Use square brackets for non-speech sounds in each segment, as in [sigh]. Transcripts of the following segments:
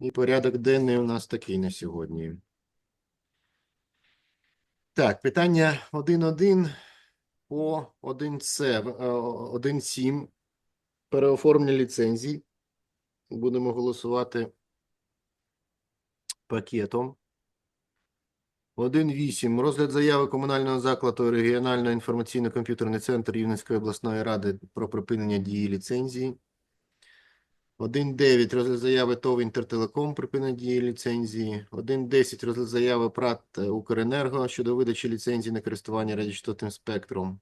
І порядок денний у нас такий на сьогодні. Так, питання 1.1 по 1С, 1.7. Переоформлення ліцензій. Будемо голосувати пакетом. 1.8. Розгляд заяви комунального закладу регіонального інформаційно-комп'ютерний центр Рівненської обласної ради про припинення дії ліцензії. 1.9. Розгляд заяви ТОВ «Інтертелеком» припинення дії ліцензії. 1.10. Розгляд заяви ПРАТ «Укренерго» щодо видачі ліцензії на користування радіочастотним спектром.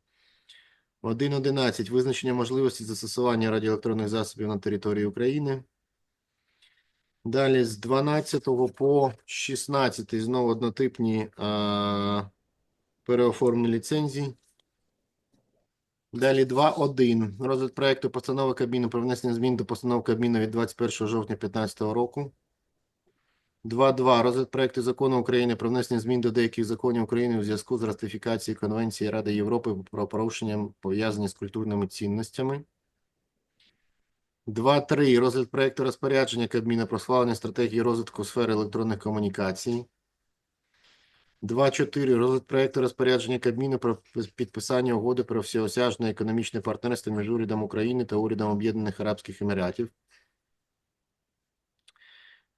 1.11. Визначення можливості застосування радіоелектронних засобів на території України. Далі з 12 по 16 знову однотипні а, переоформлені ліцензії. Далі 2.1. Розгляд проекту постанови Кабміну про внесення змін до постанови Кабміну від 21 жовтня 2015 року. 2.2. Розгляд проекту закону України про внесення змін до деяких законів України у зв'язку з ратифікацією Конвенції Ради Європи про порушення пов'язані з культурними цінностями. 2.3. Розгляд проекту розпорядження Кабміна про схвалення стратегії розвитку сфери електронних комунікацій. 2.4. Розгляд проекту розпорядження Кабміну про підписання угоди про всеосяжне економічне партнерство між урядом України та урядом Об'єднаних Арабських Еміратів.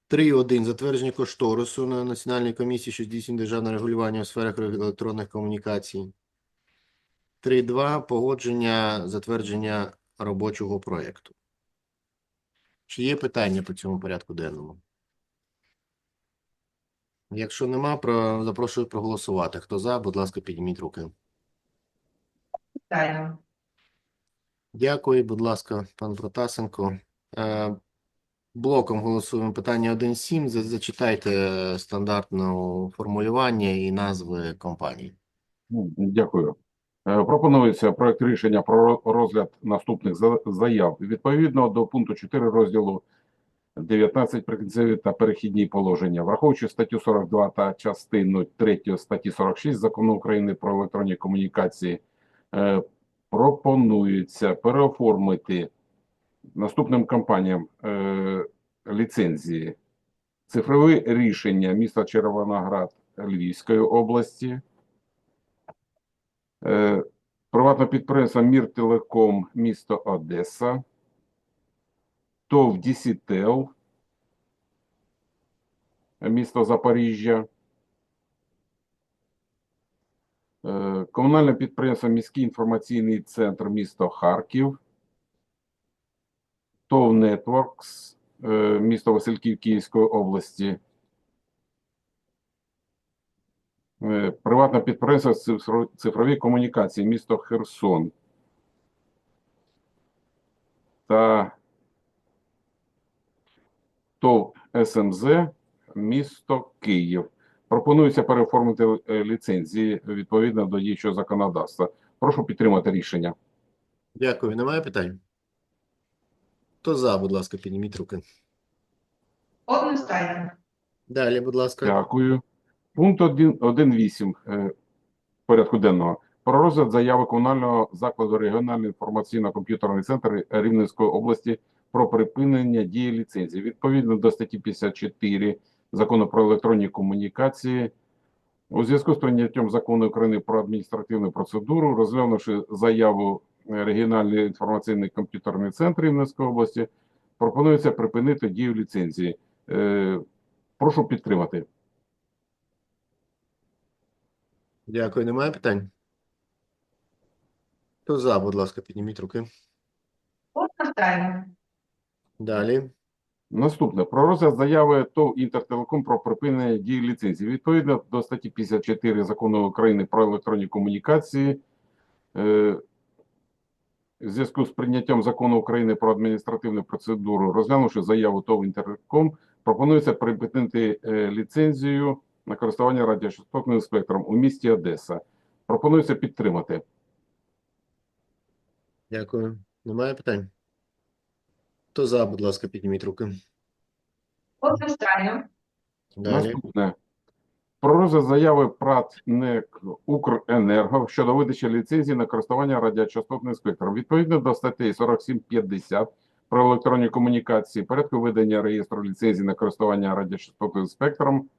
3.1. Затвердження кошторису на Національній комісії, що здійснює державне регулювання у сферах електронних комунікацій. 3.2. Погодження затвердження робочого проекту. Чи є питання по цьому порядку денному? Якщо нема, про... запрошую проголосувати. Хто за, будь ласка, підніміть руки. Вітаю. Дякую, будь ласка, пан Протасенко. Е, блоком голосуємо питання 1.7. За- Зачитайте стандартне формулювання і назви компаній. Ну, Дякую. Е, Пропонується проект рішення про розгляд наступних за- заяв. Відповідно до пункту 4 розділу 19 прикінцеві та перехідні положення, враховуючи статтю 42 та частину 3 статті 46 Закону України про електронні комунікації, е, пропонується переоформити наступним компаніям е, ліцензії. Цифрове рішення міста Червоноград Львівської області, Е, Приватне підприємство Міртелеком місто Одеса, ТОВ Дісітел, місто Запоріжжя, Е, комунальне підприємство Міський інформаційний центр місто Харків, ТОВ Нетворкс, е, місто Васильків Київської області, Е, Приватне підприємство «Цифро- цифрові комунікації, місто Херсон. Та ТОВ СМЗ, місто Київ. Пропонується переоформити е, ліцензії відповідно до діючого законодавства. Прошу підтримати рішення. Дякую. Немає питань? Хто за, будь ласка, підніміть руки. Одностайно. Далі, будь ласка. Дякую. Пункт 1 1.8 е, порядку денного. Про розгляд заяви комунального закладу регіональний інформаційно-комп'ютерний центр Рівненської області про припинення дії ліцензії. Відповідно до статті 54 Закону про електронні комунікації, у зв'язку з прийняттям закону України про адміністративну процедуру, розглянувши заяву регіональний інформаційний комп'ютерний центр Рівненської області, пропонується припинити дію ліцензії. Е, Прошу підтримати. Дякую. Немає питань? Хто за, будь ласка, підніміть руки. Одностайно. Далі. Наступне про розгляд заяви ТОВ Інтертелеком про припинення дії ліцензії. Відповідно до статті 54 Закону України про електронні комунікації, е, в зв'язку з прийняттям Закону України про адміністративну процедуру, розглянувши заяву ТОВ Інтертелеком, пропонується припинити е, ліцензію на користування радіочастотним спектром у місті Одеса. Пропонується підтримати. Дякую. Немає питань? Хто за, будь ласка, підніміть руки. Одностайно. Далі. Наступне. Про розгляд заяви ПРАТ НЕК Укренерго щодо видачі ліцензії на користування радіочастотним спектром. Відповідно до статей 47.50 про електронні комунікації, порядку ведення реєстру ліцензій на користування радіочастотним спектром.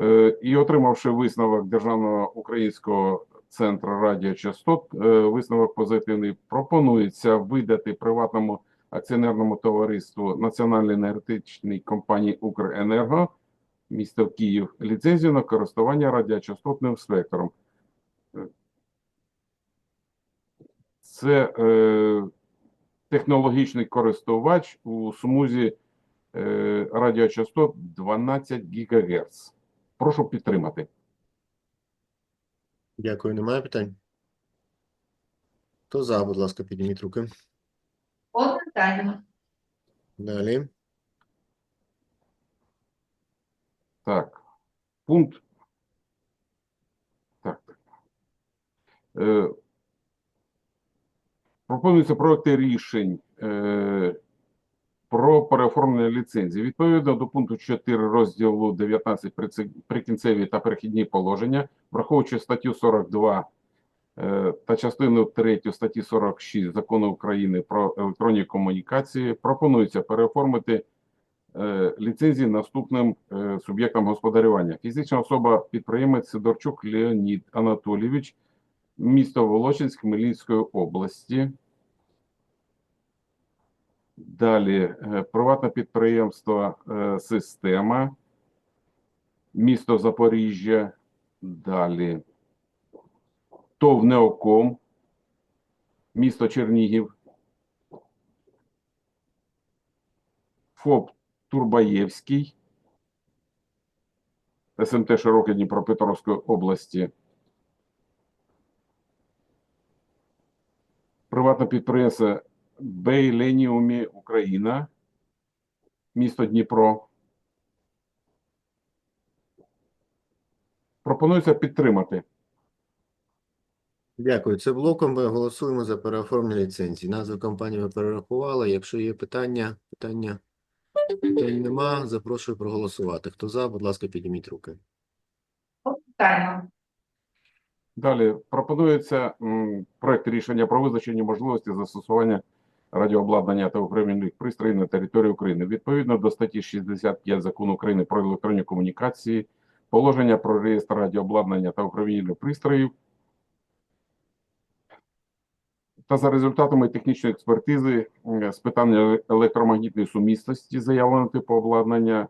Е, І отримавши висновок Державного українського центру радіочастот, е, висновок позитивний, пропонується видати приватному акціонерному товариству Національної енергетичної компанії Укренерго місто Київ ліцензію на користування радіочастотним спектром. Це е, технологічний користувач у смузі е, радіочастот 12 ГГц. Прошу підтримати. Дякую. Немає питань? Хто за, будь ласка, підніміть руки. Одностайно. Далі. Так. Пункт. Так, так. Е, пропонуються проекти рішень е, про переоформлення ліцензії. Відповідно до пункту 4 розділу 19 прикінцеві та перехідні положення, враховуючи статтю 42 е, та частину 3 статті 46 Закону України про електронні комунікації, пропонується переоформити е, ліцензії наступним е, суб'єктам господарювання. Фізична особа підприємець Сидорчук Леонід Анатолійович, місто Волочинськ Хмельницької області. Далі е, приватне підприємство е, Система, місто Запоріжжя. Далі ТОВ Неоком, місто Чернігів. ФОП Турбаєвський, СМТ Широке Дніпропетровської області. Приватне підприємство Бейленіумі Україна, місто Дніпро. Пропонується підтримати. Дякую. Це блоком ми голосуємо за переоформлення ліцензії. Назву компанії ми перерахували. Якщо є питання, питання, питань нема, запрошую проголосувати. Хто за, будь ласка, підніміть руки. Одностайно. Далі пропонується м, проект рішення про визначення можливості застосування радіообладнання та управлінних пристроїв на території України. Відповідно до статті 65 Закону України про електронні комунікації, положення про реєстр радіообладнання та управління пристроїв та за результатами технічної експертизи з питання електромагнітної сумісності заявленого типу обладнання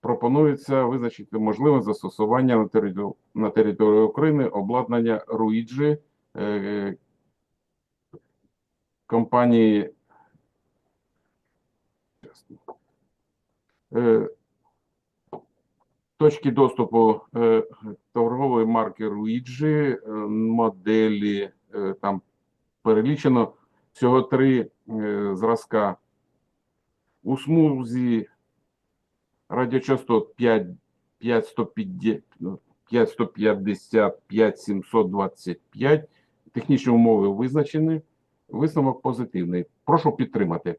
пропонується визначити можливе застосування на території, на території України обладнання Руїджі е, компанії е, точки доступу е, торгової марки Руїджі, е, моделі там перелічено всього три зразка у смузі радіочастот 5, 5150, ну, 5150, 5725. Технічні умови визначені. Висновок позитивний. Прошу підтримати.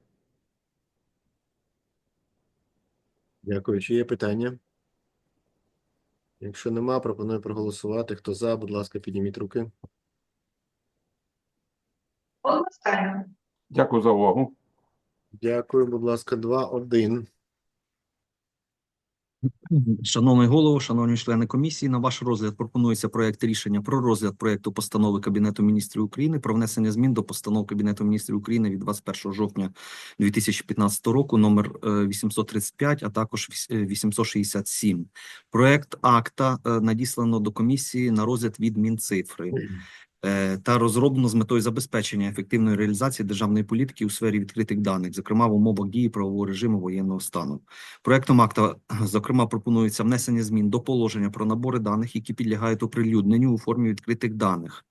Дякую. Чи є питання? Якщо нема, пропоную проголосувати. Хто за, будь ласка, підніміть руки. Одностайно. Дякую за увагу. Дякую, будь ласка, 2-1. Шановний голово, шановні члени комісії, на ваш розгляд пропонується проект рішення про розгляд проекту постанови Кабінету міністрів України про внесення змін до постанов Кабінету міністрів України від 21 жовтня 2015 року номер е, 835, а також віс- е, 867. Проект акта е, надіслано до комісії на розгляд від Мінцифри е, та розроблено з метою забезпечення ефективної реалізації державної політики у сфері відкритих даних, зокрема в умовах дії правового режиму воєнного стану. Проектом акта, зокрема, пропонується внесення змін до положення про набори даних, які підлягають оприлюдненню у формі відкритих даних.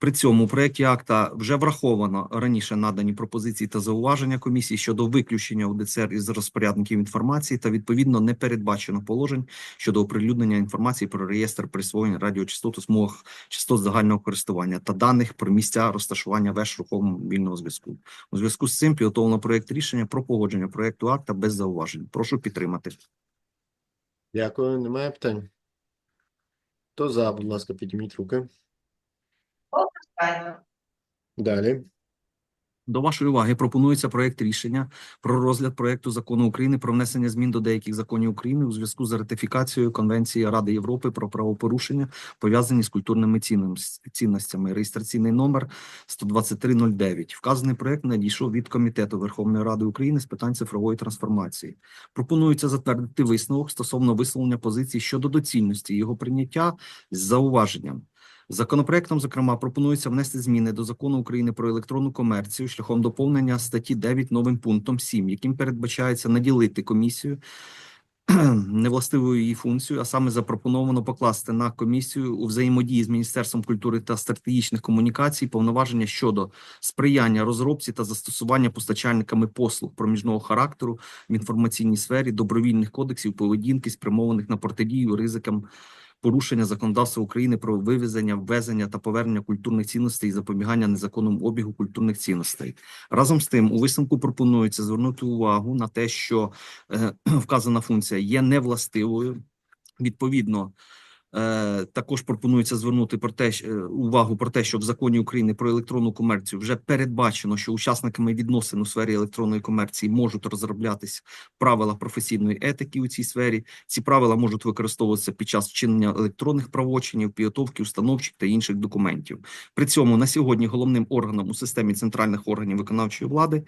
При цьому у проєкті акта вже враховано раніше надані пропозиції та зауваження комісії щодо виключення УДЦР із розпорядників інформації та відповідно не передбачено положень щодо оприлюднення інформації про реєстр присвоєння радіочастот у смугах частот загального користування та даних про місця розташування веж рухомого мобільного зв'язку. У зв'язку з цим підготовлено проект рішення про погодження проекту акта без зауважень. Прошу підтримати. Дякую. Немає питань? Хто за, будь ласка, підніміть руки. Далі. До вашої уваги пропонується проект рішення про розгляд проекту закону України про внесення змін до деяких законів України у зв'язку з ратифікацією Конвенції Ради Європи про правопорушення, пов'язані з культурними цінностями. Реєстраційний номер 12309. Вказаний проект надійшов від Комітету Верховної Ради України з питань цифрової трансформації. Пропонується затвердити висновок стосовно висловлення позицій щодо доцільності його прийняття з зауваженням. Законопроектом, зокрема, пропонується внести зміни до закону України про електронну комерцію шляхом доповнення статті 9 новим пунктом 7, яким передбачається наділити комісію [clears throat] невластивою її функцією, а саме запропоновано покласти на комісію у взаємодії з Міністерством культури та стратегічних комунікацій повноваження щодо сприяння розробці та застосування постачальниками послуг проміжного характеру в інформаційній сфері добровільних кодексів поведінки, спрямованих на протидію ризикам порушення законодавства України про вивезення, ввезення та повернення культурних цінностей і запобігання незаконному обігу культурних цінностей. Разом з тим, у висновку пропонується звернути увагу на те, що е, [clears throat] вказана функція є невластивою. Відповідно, також пропонується звернути про те, е, увагу про те, що в законі України про електронну комерцію вже передбачено, що учасниками відносин у сфері електронної комерції можуть розроблятися правила професійної етики у цій сфері. Ці правила можуть використовуватися під час вчинення електронних правочинів, підготовки установчих та інших документів. При цьому на сьогодні головним органом у системі центральних органів виконавчої влади,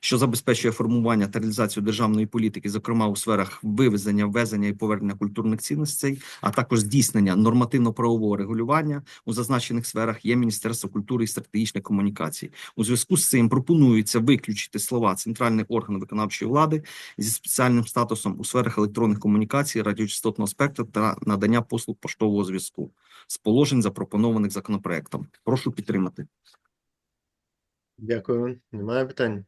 що забезпечує формування та реалізацію державної політики, зокрема у сферах вивезення, ввезення і повернення культурних цінностей, а також здійснення нормативно-правового регулювання у зазначених сферах, є Міністерство культури і стратегічних комунікацій. У зв'язку з цим пропонується виключити слова центральний орган виконавчої влади зі спеціальним статусом у сферах електронних комунікацій, радіочастотного спектру та надання послуг поштового зв'язку з положень, запропонованих законопроектом. Прошу підтримати. Дякую. Немає питань?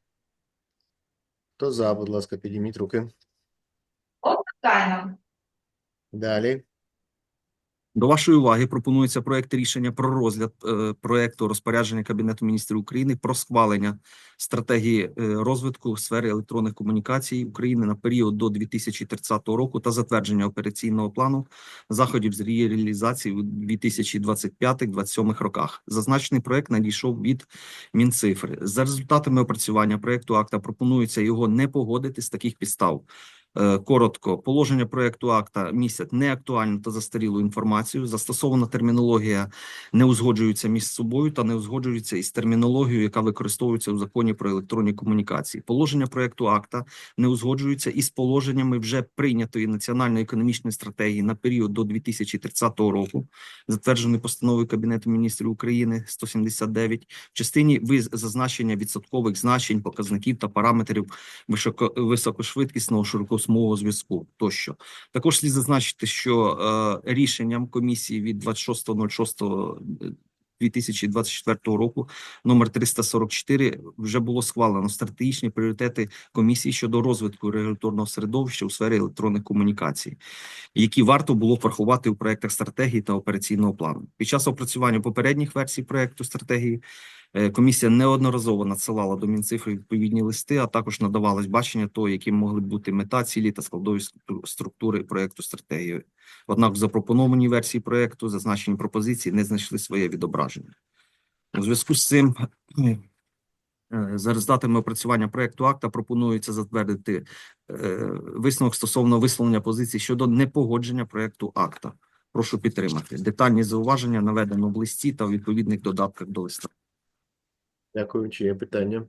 Хто за, будь ласка, підійміть руки. Одностайно. Далі. До вашої уваги пропонується проект рішення про розгляд е, проекту розпорядження Кабінету міністрів України про схвалення стратегії е, розвитку в сфері електронних комунікацій України на період до 2030 року та затвердження операційного плану заходів з реалізації у 2025-2027 роках. Зазначений проект надійшов від Мінцифри. За результатами опрацювання проекту акта пропонується його не погодити з таких підстав. Е, Коротко, положення проекту акта містять неактуальну та застарілу інформацію. Застосована термінологія не узгоджується між собою та не узгоджується із термінологією, яка використовується у законі про електронні комунікації. Положення проекту акта не узгоджуються із положеннями вже прийнятої національної економічної стратегії на період до 2030 року, затвердженої постановою Кабінету міністрів України 179, в частині виз- зазначення відсоткових значень, показників та параметрів високо, високошвидкісного широкосмугового зв'язку тощо. Також слід зазначити, що е, рішенням комісії від 26.06 2024 року номер 344 вже було схвалено стратегічні пріоритети комісії щодо розвитку регуляторного середовища у сфері електронних комунікацій, які варто було врахувати у проектах стратегії та операційного плану. Під час опрацювання попередніх версій проекту стратегії Е, Комісія неодноразово надсилала до Мінцифри відповідні листи, а також надавалось бачення того, які могли б бути мета, цілі та складові структури проекту стратегії. Однак в запропонованій версії проекту зазначені пропозиції не знайшли своє відображення. У зв'язку з цим, е, за результатами опрацювання проекту акта пропонується затвердити е, висновок стосовно висловлення позицій щодо непогодження проекту акта. Прошу підтримати. Детальні зауваження наведено в листі та у відповідних додатках до листа. Дякую. Чи є питання?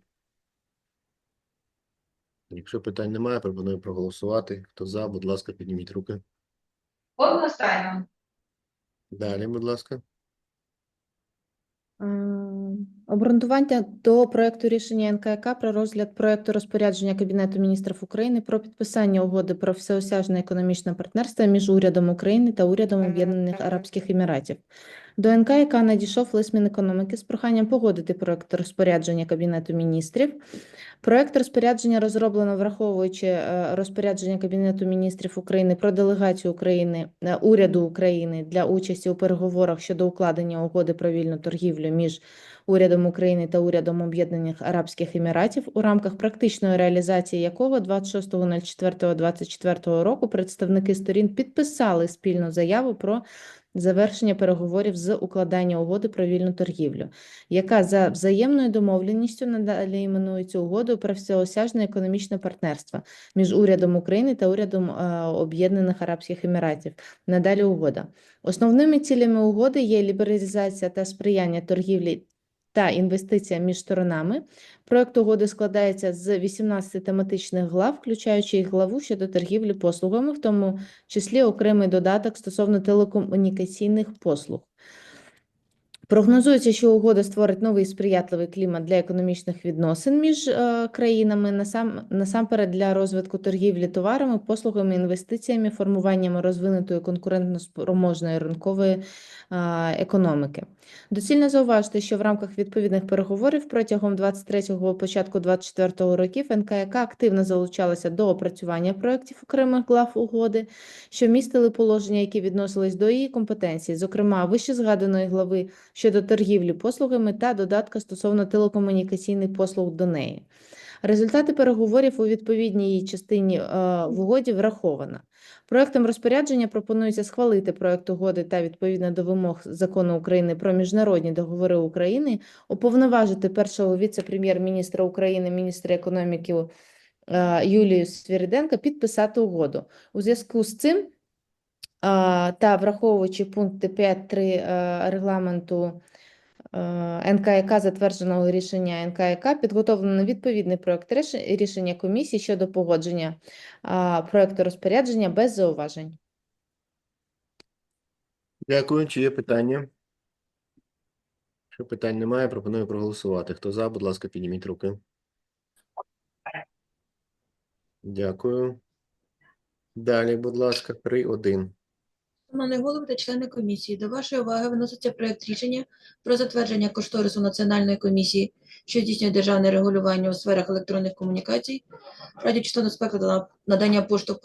Якщо питань немає, пропоную проголосувати. Хто за, будь ласка, підніміть руки. Одностайно. Далі, будь ласка. Обґрунтування до проекту рішення НКК про розгляд проекту розпорядження Кабінету міністрів України про підписання угоди про всеосяжне економічне партнерство між урядом України та урядом Об'єднаних Арабських Еміратів. До НКК надійшов лист Мінекономіки з проханням погодити проект розпорядження Кабінету міністрів. Проект розпорядження розроблено враховуючи е, розпорядження Кабінету міністрів України про делегацію України е, уряду України для участі у переговорах щодо укладення угоди про вільну торгівлю між урядом України та урядом Об'єднаних Арабських Еміратів, у рамках практичної реалізації якого 26.04.24 року представники сторін підписали спільну заяву про завершення переговорів з укладання угоди про вільну торгівлю, яка за взаємною домовленістю надалі іменується угодою про всеосяжне економічне партнерство між урядом України та урядом е, Об'єднаних Арабських Еміратів. Надалі угода. Основними цілями угоди є лібералізація та сприяння торгівлі та інвестиціям між сторонами. Проект угоди складається з 18 тематичних глав, включаючи і главу щодо торгівлі послугами, в тому числі окремий додаток стосовно телекомунікаційних послуг. Прогнозується, що угода створить новий сприятливий клімат для економічних відносин між е, країнами, насам, насамперед для розвитку торгівлі товарами, послугами, інвестиціями, формуванням розвинутої конкурентно-спроможної ринкової е, економіки. Доцільно зауважити, що в рамках відповідних переговорів протягом 23-го, початку 24-го років НКЯК активно залучалася до опрацювання проєктів окремих глав угоди, що містили положення, які відносились до її компетенції, зокрема вище згаданої глави щодо торгівлі послугами та додатка стосовно телекомунікаційних послуг до неї. Результати переговорів у відповідній її частині е, в угоді враховано. Проектом розпорядження пропонується схвалити проект угоди та відповідно до вимог Закону України про міжнародні договори України уповноважити першого віце-прем'єр-міністра України, міністра економіки е, Юлію Свіриденко підписати угоду. У зв'язку з цим а, та враховуючи пункти 5.3 е, регламенту е, НКЯК, затвердженого рішення НКЯК, підготовлено відповідний проект рішення комісії щодо погодження а, проекту розпорядження без зауважень. Дякую. Чи є питання? Якщо питань немає, пропоную проголосувати. Хто за, будь ласка, підніміть руки. Дякую. Далі, будь ласка, 3-1. Шановний голово та члени комісії, до вашої уваги виноситься проект рішення про затвердження кошторису Національної комісії, що здійснює державне регулювання у сферах електронних комунікацій, радіочастотного спектру та надання пошту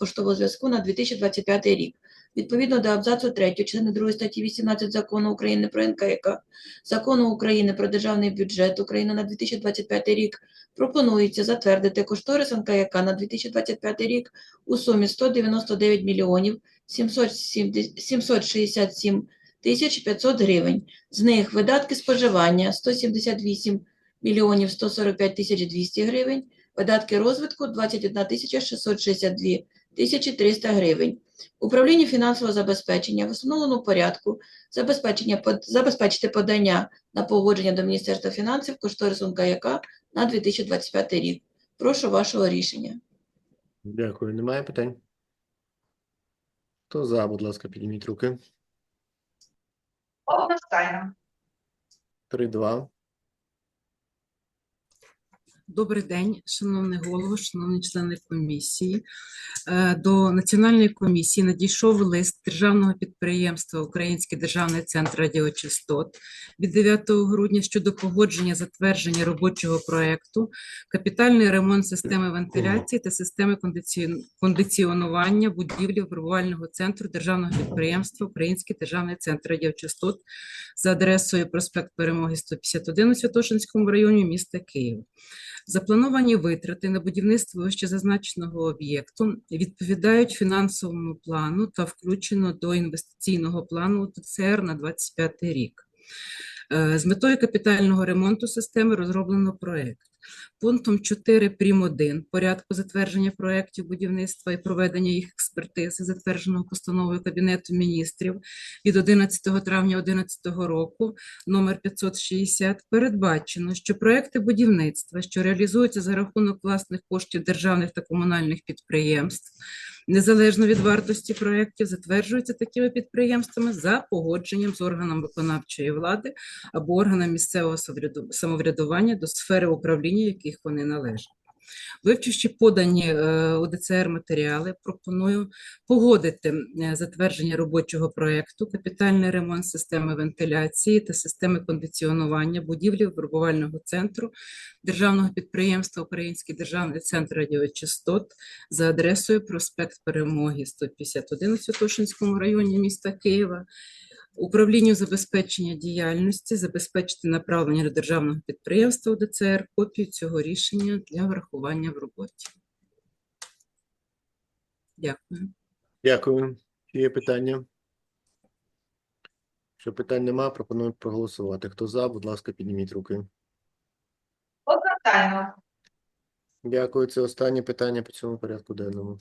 поштового зв'язку на 2025 рік. Відповідно до абзацу 3 частини 2 статті 18 Закону України про НКЯК, Закону України про державний бюджет України на 2025 рік, пропонується затвердити кошторис НКЯК на 2025 рік у сумі 199 мільйонів 770 767 тисяч 500 гривень. З них видатки споживання 178 мільйонів 145 тисяч 200 гривень, видатки розвитку 21 тисяча 662 тисячі 300 гривень. Управління фінансового забезпечення в установленому порядку забезпечення забезпечити подання на погодження до Міністерства фінансів кошторису НКЯК на 2025 рік. Прошу вашого рішення. Дякую. Немає питань? Хто за, будь ласка, підніміть руки. Одностайно. 3-2. Добрий день, шановний голово, шановні члени комісії. Е, До Національної комісії надійшов лист державного підприємства Український державний центр радіочастот від 9 грудня щодо погодження затвердження робочого проекту капітальний ремонт системи вентиляції та системи кондиціон- кондиціонування будівлі випробувального центру державного підприємства Український державний центр радіочастот за адресою проспект Перемоги 151 у Святошинському районі міста Києва. Заплановані витрати на будівництво вищезазначеного об'єкту відповідають фінансовому плану та включено до інвестиційного плану ТЦР на 25 рік. Е, З метою капітального ремонту системи розроблено проект. Пунктом 4 прим. 1 порядку затвердження проєктів будівництва і проведення їх експертизи, затвердженого постановою Кабінету міністрів від 11 травня 2011 року, номер 560, передбачено, що проекти будівництва, що реалізуються за рахунок власних коштів державних та комунальних підприємств, незалежно від вартості проєктів, затверджуються такими підприємствами за погодженням з органом виконавчої влади або органом місцевого самовряду- самоврядування до сфери управління, яких вони належать. Вивчивши подані е, у ДЦР матеріали, пропоную погодити е, затвердження робочого проекту капітальний ремонт системи вентиляції та системи кондиціонування будівлі випробувального центру державного підприємства Український державний центр радіочастот за адресою проспект Перемоги 151 у Святошинському районі міста Києва. Управлінню забезпечення діяльності забезпечити направлення до державного підприємства УДЦР копію цього рішення для врахування в роботі. Дякую. Дякую. Чи є питання? Якщо питань нема, пропоную проголосувати. Хто за, будь ласка, підніміть руки. Одностайно. Дякую. Це останнє питання по цьому порядку денному.